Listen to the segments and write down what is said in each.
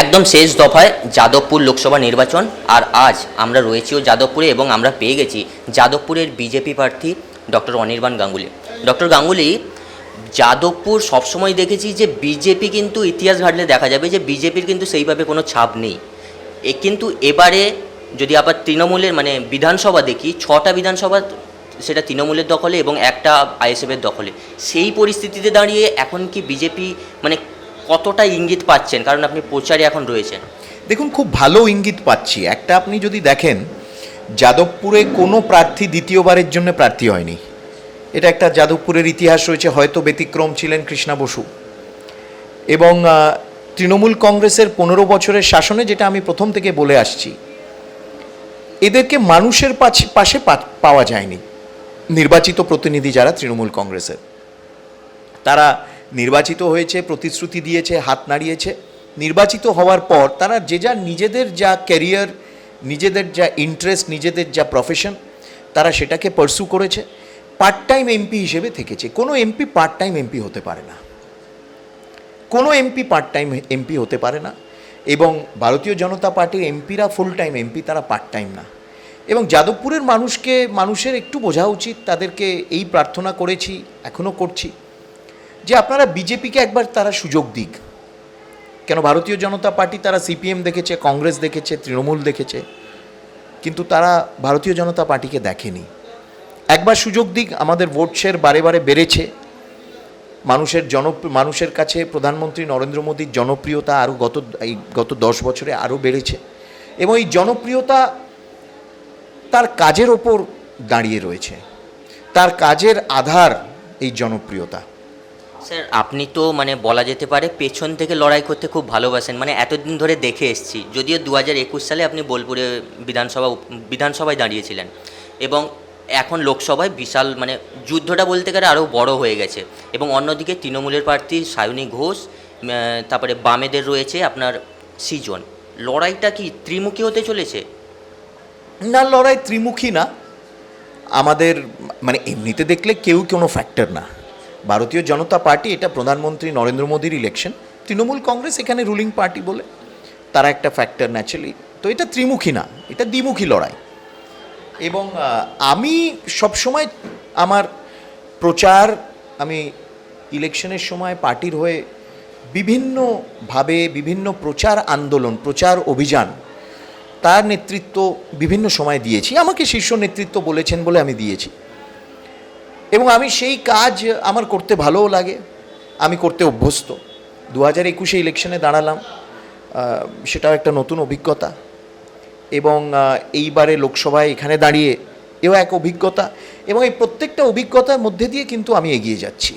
একদম শেষ দফায় যাদবপুর লোকসভা নির্বাচন, আর আজ আমরা রয়েছিও যাদবপুরে এবং আমরা পেয়ে গেছি যাদবপুরের বিজেপি প্রার্থী ডক্টর অনির্বাণ গাঙ্গুলি। ডক্টর গাঙ্গুলি, যাদবপুর সবসময় দেখেছি যে বিজেপি কিন্তু ইতিহাস ঘাটলে দেখা যাবে যে বিজেপির কিন্তু সেইভাবে কোনো ছাপ নেই। এ কিন্তু এবারে যদি আবার তৃণমূলের মানে বিধানসভা দেখি, ছটা বিধানসভা সেটা তৃণমূলের দখলে এবং একটা আইএসএফের দখলে। সেই পরিস্থিতিতে দাঁড়িয়ে এখন কি বিজেপি মানে কতটা ইঙ্গিত পাচ্ছেন? কারণ আপনি প্রচারে এখন রয়েছেন। দেখুন, খুব ভালো ইঙ্গিত পাচ্ছি। একটা আপনি যদি দেখেন, যাদবপুরে কোনো প্রার্থী দ্বিতীয়বারের জন্য প্রার্থী হয়নি। এটা একটা যাদবপুরের ইতিহাস রয়েছে, হয়তো ব্যতিক্রম ছিলেন কৃষ্ণা বসু। এবং তৃণমূল কংগ্রেসের পনেরো বছরের শাসনে যেটা আমি প্রথম থেকে বলে আসছি, এদেরকে মানুষের পাশে পাওয়া যায়নি। নির্বাচিত প্রতিনিধি যারা তৃণমূল কংগ্রেসের, তারা নির্বাচিত হয়েছে, প্রতিশ্রুতি দিয়েছে, হাত নাড়িয়েছে। নির্বাচিত হওয়ার পর তারা যে যা নিজেদের যা ক্যারিয়ার নিজেদের যা ইন্টারেস্ট নিজেদের যা প্রফেশন তারা সেটাকে পার্সু করেছে। পার্ট টাইম এমপি হিসেবে থেকেছে। কোনো এমপি পার্ট টাইম এমপি হতে পারে না। কোনো এমপি পার্ট টাইম এমপি হতে পারে না। এবং ভারতীয় জনতা পার্টির এমপিরা ফুল টাইম এমপি তারা পার্ট টাইম না। এবং যাদবপুরের মানুষকে, মানুষের একটু বোঝা উচিত। তাদেরকে এই প্রার্থনা করেছি এখনও করছি। যে আপনারা বিজেপিকে একবার তারা সুযোগ দিক। কেন ভারতীয় জনতা পার্টি তারা সিপিএম দেখেছে, কংগ্রেস দেখেছে, তৃণমূল দেখেছে, কিন্তু তারা ভারতীয় জনতা পার্টিকে দেখেনি। একবার সুযোগ দিক, আমাদের ভোট শেয়ার বারে বারে বেড়েছে। মানুষের জন, মানুষের কাছে প্রধানমন্ত্রী নরেন্দ্র মোদীর জনপ্রিয়তা আরও গত, এই গত দশ বছরে আরও বেড়েছে এবং এই জনপ্রিয়তা তার কাজের ওপর দাঁড়িয়ে রয়েছে। তার কাজের আধার এই জনপ্রিয়তা। স্যার, আপনি তো মানে বলা যেতে পারে পেছন থেকে লড়াই করতে খুব ভালোবাসেন মানে এতদিন ধরে দেখে এসেছি। যদিও দু হাজার একুশ সালে আপনি বোলপুরে বিধানসভা বিধানসভায় দাঁড়িয়েছিলেন এবং এখন লোকসভায় বিশাল মানে যুদ্ধটা বলতে গেলে আরও বড় হয়ে গেছে এবং অন্যদিকে তৃণমূলের প্রার্থী সায়নী ঘোষ তারপরে বামেদের রয়েছে আপনার সিজন। লড়াইটা কি ত্রিমুখী হতে চলেছে? না, লড়াই ত্রিমুখী না। আমাদের মানে এমনিতে দেখলে কেউ কোনো ফ্যাক্টর না। ভারতীয় জনতা পার্টি, এটা প্রধানমন্ত্রী নরেন্দ্র মোদীর ইলেকশন তৃণমূল কংগ্রেস এখানে রুলিং পার্টি বলে। তারা একটা ফ্যাক্টর ন্যাচারালি তো এটা ত্রিমুখী না, এটা দ্বিমুখী লড়াই। এবং আমি সবসময় আমার প্রচার, আমি ইলেকশনের সময় পার্টির হয়ে বিভিন্নভাবে বিভিন্ন প্রচার আন্দোলন, প্রচার অভিযান, তার নেতৃত্ব বিভিন্ন সময় দিয়েছি। আমাকে শীর্ষ নেতৃত্ব বলেছেন বলে আমি দিয়েছি। এবং আমি সেই কাজ আমার করতে ভালোও লাগে। আমি করতে অভ্যস্ত। দু হাজার একুশে ইলেকশনে দাঁড়ালাম। সেটাও একটা নতুন অভিজ্ঞতা। এবং এইবারে লোকসভায় এখানে দাঁড়িয়ে এও এক অভিজ্ঞতা। এবং এই প্রত্যেকটা অভিজ্ঞতার মধ্যে দিয়ে কিন্তু আমি এগিয়ে যাচ্ছি।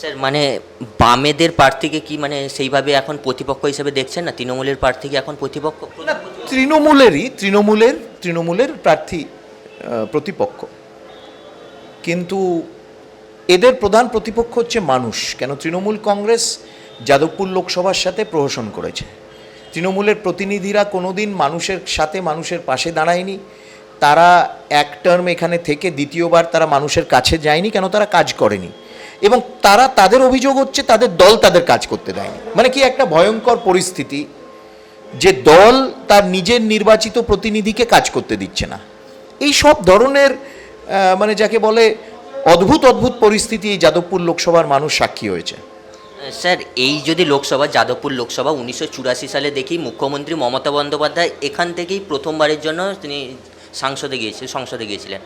স্যার মানে বামেদের প্রার্থীকে কি মানে সেইভাবে এখন প্রতিপক্ষ হিসেবে দেখছেন না? তৃণমূলের প্রার্থীকে এখন প্রতিপক্ষ? তৃণমূলেরই তৃণমূলের তৃণমূলের প্রার্থী প্রতিপক্ষ। কিন্তু এদের প্রধান প্রতিপক্ষ হচ্ছে মানুষ। কেন? তৃণমূল কংগ্রেস যাদবপুর লোকসভার সাথে প্রহসন করেছে। তৃণমূলের প্রতিনিধিরা কোনোদিন মানুষের সাথে মানুষের পাশে দাঁড়ায়নি। তারা এক টার্ম এখানে থেকে দ্বিতীয়বার তারা মানুষের কাছে যায়নি। কেন? তারা কাজ করেনি। এবং তারা তাদের অভিযোগ হচ্ছে তাদের দল তাদের কাজ করতে দেয়নি। মানে কি? একটা ভয়ঙ্কর পরিস্থিতি যে দল তার নিজের নির্বাচিত প্রতিনিধিকে কাজ করতে দিচ্ছে না। এই সব ধরনের মানে যাকে বলে অদ্ভুত অদ্ভুত পরিস্থিতি এই যাদবপুর লোকসভার মানুষ সাক্ষী হয়েছে। স্যার, এই যদি লোকসভা, যাদবপুর লোকসভা উনিশশো চুরাশি সালে দেখি, মুখ্যমন্ত্রী মমতা বন্দ্যোপাধ্যায় এখান থেকেই প্রথমবারের জন্য তিনি সাংসদে গিয়েছিলেন সংসদে গিয়েছিলেন।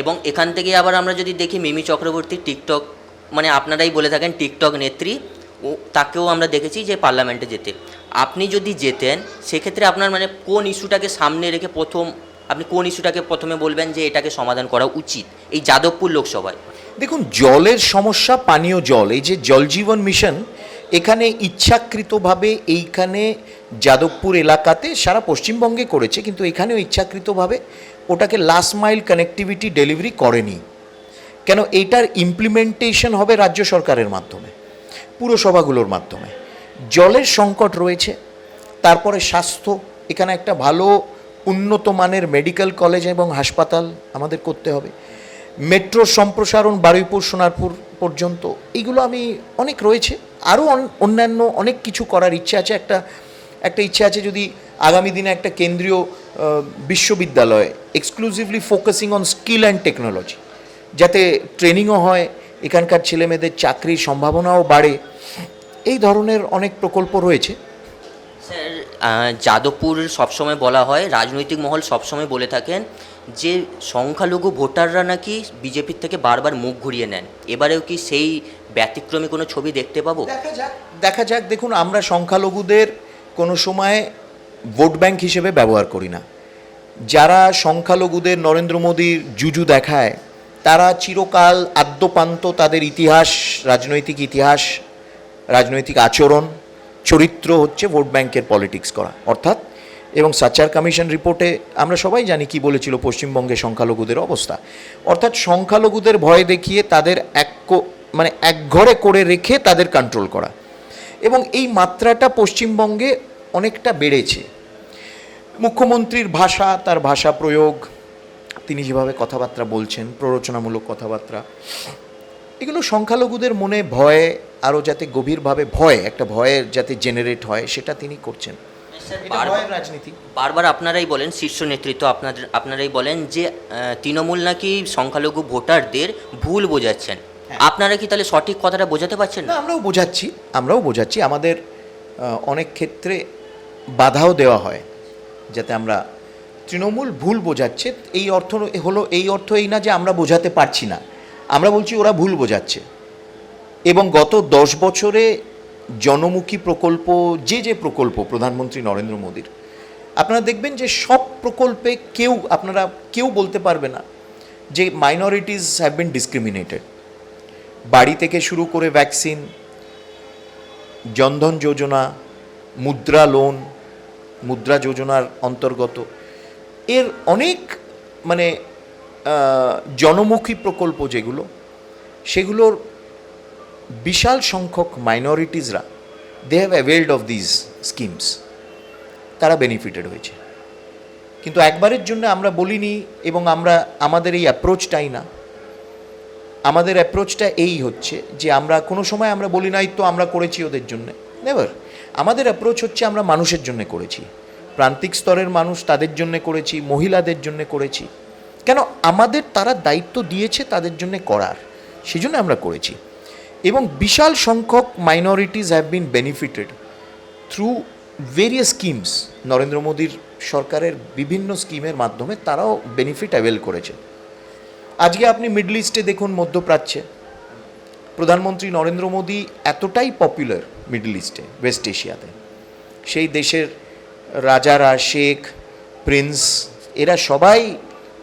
এবং এখান থেকে আবার আমরা যদি দেখি, মিমি চক্রবর্তী টিকটক মানে আপনারাই বলে থাকেন টিকটক নেত্রী, ও তাকেও আমরা দেখেছি যে পার্লামেন্টে যেতে। আপনি যদি যেতেন, সেক্ষেত্রে আপনার মানে কোন ইস্যুটাকে সামনে রেখে প্রথম আপনি কোন ইস্যুটাকে প্রথমে বলবেন যে এটাকে সমাধান করা উচিত? এই যাদবপুর লোকসভায়। দেখুন, জলের সমস্যা, পানীয় জল, এই যে জল জীবন মিশন, এখানে ইচ্ছাকৃতভাবে এইখানে যাদবপুর এলাকাতে সারা পশ্চিমবঙ্গে করেছে, কিন্তু এখানেও ইচ্ছাকৃতভাবে ওটাকে লাস্ট মাইল কানেক্টিভিটি ডেলিভারি করেনি। কেন? এইটার ইমপ্লিমেন্টেশন হবে রাজ্য সরকারের মাধ্যমে, পুরসভাগুলোর মাধ্যমে। জলের সংকট রয়েছে, তারপরে স্বাস্থ্য, এখানে একটা ভালো উন্নত মানের মেডিকেল কলেজ এবং হাসপাতাল আমাদের করতে হবে। মেট্রো সম্প্রসারণ বারুইপুর, সোনারপুর পর্যন্ত এইগুলো আমি অনেক রয়েছে। আরও অন্যান্য অনেক কিছু করার ইচ্ছে আছে। একটা একটা ইচ্ছে আছে যদি আগামী দিনে একটা কেন্দ্রীয় বিশ্ববিদ্যালয় exclusively focusing on skill and technology যাতে ট্রেনিংও হয়, এখানকার ছেলেমেয়েদের চাকরির সম্ভাবনাও বাড়ে, এই ধরনের অনেক প্রকল্প রয়েছে। যাদবপুর সবসময় বলা হয়, রাজনৈতিক মহল সবসময় বলে থাকেন যে সংখ্যালঘু ভোটাররা নাকি বিজেপির থেকে বারবার মুখ ঘুরিয়ে নেন। এবারেও কি সেই ব্যতিক্রমী কোনো ছবি দেখতে পাবো? দেখা যাক দেখা যাক। দেখুন, আমরা সংখ্যালঘুদের কোনো সময় ভোট ব্যাংক হিসেবে ব্যবহার করি না। যারা সংখ্যালঘুদের নরেন্দ্র মোদীর জুজু দেখায়, তারা চিরকাল আদ্যপান্ত তাদের ইতিহাস, রাজনৈতিক ইতিহাস, রাজনৈতিক আচরণ চরিত্র হচ্ছে ভোট ব্যাংকের পলিটিক্স করা, অর্থাৎ এবং সাচার কমিশন রিপোর্টে আমরা সবাই জানি কি বলেছিল পশ্চিমবঙ্গে সংখ্যালঘুদের অবস্থা, অর্থাৎ সংখ্যালঘুদের ভয় দেখিয়ে তাদের এক মানে একঘরে করে রেখে তাদের কন্ট্রোল করা। এবং এই মাত্রাটা পশ্চিমবঙ্গে অনেকটা বেড়েছে। মুখ্যমন্ত্রীর ভাষা, তার ভাষা প্রয়োগ, তিনি যেভাবে কথাবার্তা বলছেন, প্ররোচনামূলক কথাবার্তা এগুলো সংখ্যালঘুদের মনে ভয় আরও যাতে গভীরভাবে ভয় একটা ভয়ের যাতে জেনারেট হয় সেটা তিনি করছেন। রাজনীতি। বারবার আপনারাই বলেন শীর্ষ নেতৃত্ব আপনাদের আপনারাই বলেন যে তৃণমূল নাকি সংখ্যালঘু ভোটারদের ভুল বোঝাচ্ছেন। আপনারা কি তাহলে সঠিক কথাটা বোঝাতে পারছেন না? আমরাও বোঝাচ্ছি আমরাও বোঝাচ্ছি। আমাদের অনেক ক্ষেত্রে বাধাও দেওয়া হয় যাতে আমরা তৃণমূল ভুল বোঝাচ্ছে। এই অর্থ হলো এই অর্থ এই না যে আমরা বোঝাতে পারছি না। আমরা বলছি ওরা ভুল বোঝাচ্ছে। এবং গত দশ বছরে জনমুখী প্রকল্প, যে যে প্রকল্প প্রধানমন্ত্রী নরেন্দ্র মোদীর, আপনারা দেখবেন যে সব প্রকল্পে কেউ, আপনারা কেউ বলতে পারবে না যে মাইনরিটিস হ্যাভ বিন ডিসক্রিমিনেটেড বাড়ি থেকে শুরু করে ভ্যাকসিন জনধন যোজনা, মুদ্রা লোন মুদ্রা যোজনার অন্তর্গত। এর অনেক মানে জনমুখী প্রকল্প যেগুলো, সেগুলোর বিশাল সংখ্যক মাইনরিটিসরা they have availed of these schemes তারা বেনিফিটেড হয়েছে। কিন্তু একবারের জন্য আমরা বলিনি এবং আমরা, আমাদের এই অ্যাপ্রোচটাই না। আমাদের অ্যাপ্রোচটা এই হচ্ছে যে আমরা কোনো সময় আমরা বলি নাই তো আমরা করেছি ওদের জন্য। নেভার আমাদের অ্যাপ্রোচ হচ্ছে আমরা মানুষের জন্য করেছি। প্রান্তিক স্তরের মানুষ তাদের জন্য করেছি, মহিলাদের জন্য করেছি। কেন আমাদের তারা দায়িত্ব দিয়েছে তাদের জন্য করার? সেই জন্য আমরা করেছি। এবং বিশাল সংখ্যক minorities have been benefited through various schemes Narendra মোদীর সরকারের বিভিন্ন স্কিমের মাধ্যমে তারাও বেনিফিট অ্যাভেল করেছে। আজকে আপনি মিডল ইস্টে দেখুন মধ্যপ্রাচ্যে। প্রধানমন্ত্রী নরেন্দ্র মোদী এতটাই পপুলার মিডল ইস্টে ওয়েস্ট এশিয়াতে সেই দেশের রাজারা শেখ প্রিন্স এরা সবাই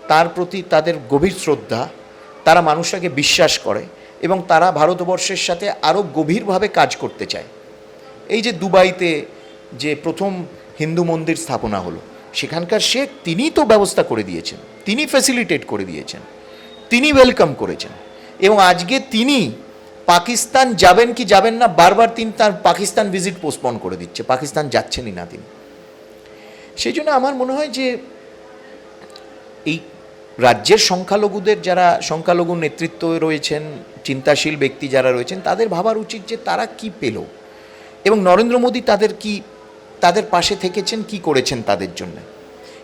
তার প্রতি তাদের গভীর শ্রদ্ধা, তারা মানুষটাকে বিশ্বাস করে এবং তারা ভারতবর্ষের সাথে আরও গভীরভাবে কাজ করতে চায়। এই যে দুবাইতে যে প্রথম হিন্দু মন্দির স্থাপনা হলো, সেখানকার শেখ তিনিই তো ব্যবস্থা করে দিয়েছেন তিনি ফ্যাসিলিটেট করে দিয়েছেন তিনি ওয়েলকাম করেছেন এবং আজকে তিনি পাকিস্তান যাবেন কি যাবেন না, বারবার তিনি তার পাকিস্তান ভিজিট পোস্টপন করে দিচ্ছে, পাকিস্তান যাচ্ছেনই না তিনি। সেই জন্য আমার মনে হয় যে এই রাজ্যের সংখ্যালঘুদের যারা সংখ্যালঘু নেতৃত্ব রয়েছেন, চিন্তাশীল ব্যক্তি যারা রয়েছেন, তাদের ভাবার উচিত যে তারা কি পেল। এবং নরেন্দ্র মোদী তাদের কি, তাদের পাশে থেকেছেন, কি করেছেন তাদের জন্য?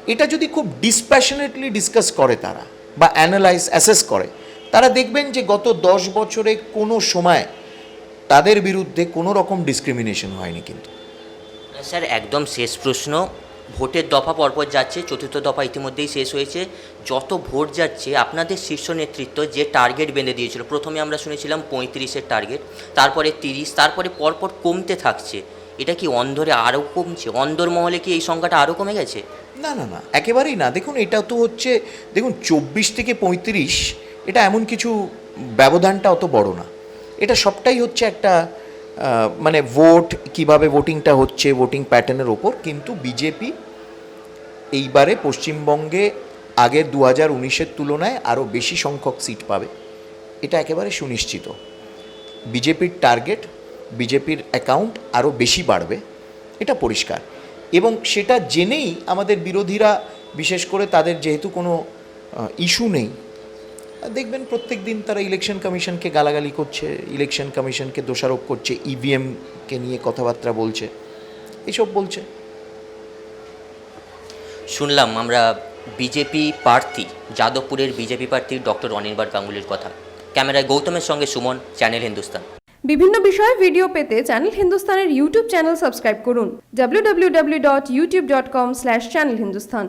এটা যদি খুব ডিসপ্যাশনেটলি ডিসকাস করে তারা বা অ্যানালাইজ অ্যাসেস করে, তারা দেখবেন যে গত দশ বছরে কোনো সময় তাদের বিরুদ্ধে কোনো রকম ডিসক্রিমিনেশন হয়নি কিন্তু। স্যার, একদম শেষ প্রশ্ন। ভোটের দফা পরপর যাচ্ছে, চতুর্থ দফা ইতিমধ্যেই শেষ হয়েছে। যত ভোট যাচ্ছে, আপনাদের শীর্ষ নেতৃত্ব যে টার্গেট বেঁধে দিয়েছিল, প্রথমে আমরা শুনেছিলাম পঁয়ত্রিশের টার্গেট তারপরে তিরিশ, তারপরে পরপর কমতে থাকছে। এটা কি অন্ধরে আরও কমছে? অন্ধর মহলে কি এই সংখ্যাটা আরও কমে গেছে? না না না, একেবারেই না। দেখুন, এটা তো হচ্ছে, দেখুন, চব্বিশ থেকে পঁয়ত্রিশ, এটা এমন কিছু ব্যবধানটা অত বড় না। এটা সবটাই হচ্ছে একটা মানে ভোট কীভাবে ভোটিংটা হচ্ছে ভোটিং প্যাটার্নের ওপর, কিন্তু বিজেপি এইবারে পশ্চিমবঙ্গে আগের দু হাজার উনিশের তুলনায় আরও বেশি সংখ্যক সিট পাবে। এটা একেবারে সুনিশ্চিত। বিজেপির টার্গেট বিজেপির অ্যাকাউন্ট আরও বেশি বাড়বে। এটা পরিষ্কার। এবং সেটা জেনেই আমাদের বিরোধীরা, বিশেষ করে তাদের যেহেতু কোনো ইস্যু নেই দেখবেন প্রত্যেক দিন তারা ইলেকশন কমিশনকে গালাগালি করছে ইলেকশন কমিশনকে দোষারোপ করছে ইভিএমকে নিয়ে কথাবার্তা বলছে এসব বলছে। শুনলাম আমরা বিজেপি প্রার্থী যাদবপুরের বিজেপি প্রার্থী ডক্টর অনির্বাণ গাঙ্গুলির কথা। ক্যামেরায় গৌতমের সঙ্গে সুমন চ্যানেল হিন্দুস্তান। বিভিন্ন বিষয়ে ভিডিও পেতে চ্যানেল হিন্দুস্তানের ইউটিউব চ্যানেল সাবস্ক্রাইব করুন www.youtube.com/channelhindustan